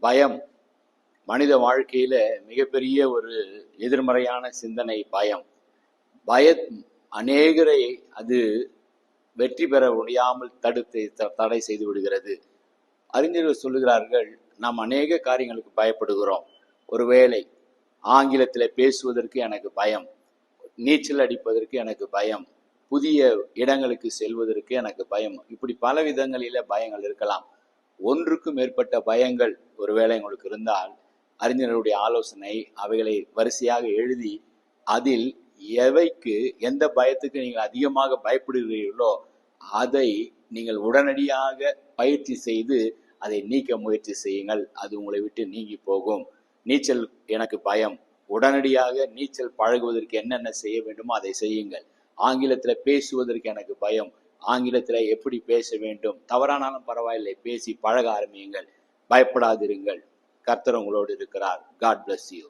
பயம். மனித வாழ்க்கையில மிகப்பெரிய ஒரு எதிர்மறையான சிந்தனை பயம். பய அநேகரை அது வெற்றி பெற முடியாமல் தடுத்து த- தடை செய்து விடுகிறது. அறிஞர்கள் சொல்லுகிறார்கள் நாம் அநேக காரியங்களுக்கு பயப்படுகிறோம். ஒருவேளை ஆங்கிலத்தில் பேசுவதற்கு எனக்கு பயம் நீச்சல் அடிப்பதற்கு எனக்கு பயம் புதிய இடங்களுக்கு செல்வதற்கு எனக்கு பயம். இப்படி பல விதங்களில பயங்கள் இருக்கலாம். ஒன்றுக்கும் மேற்பட்ட பயங்கள் ஒருவேளை உங்களுக்கு இருந்தால் அறிஞர்களுடைய ஆலோசனை அவைகளை வரிசையாக எழுதி அதில் எவைக்கு எந்த பயத்துக்கு நீங்கள் அதிகமாக பயப்படுகிறீர்களோ அதை நீங்கள் உடனடியாக பயிற்சி செய்து அதை நீக்க முயற்சி செய்யுங்கள். அது உங்களை விட்டு நீங்கி போகும். நீச்சல் எனக்கு பயம். உடனடியாக நீச்சல் பழகுவதற்கு என்னென்ன செய்ய வேண்டுமோ அதை செய்யுங்கள். ஆங்கிலத்தில் பேசுவதற்கு எனக்கு பயம். ஆங்கிலத்தில் எப்படி பேச வேண்டும்? தவறானாலும் பரவாயில்லை. பேசி பழக ஆரம்பியுங்கள். பயப்படாதிருங்கள். கர்த்தர் உங்களோடு இருக்கிறார். God bless you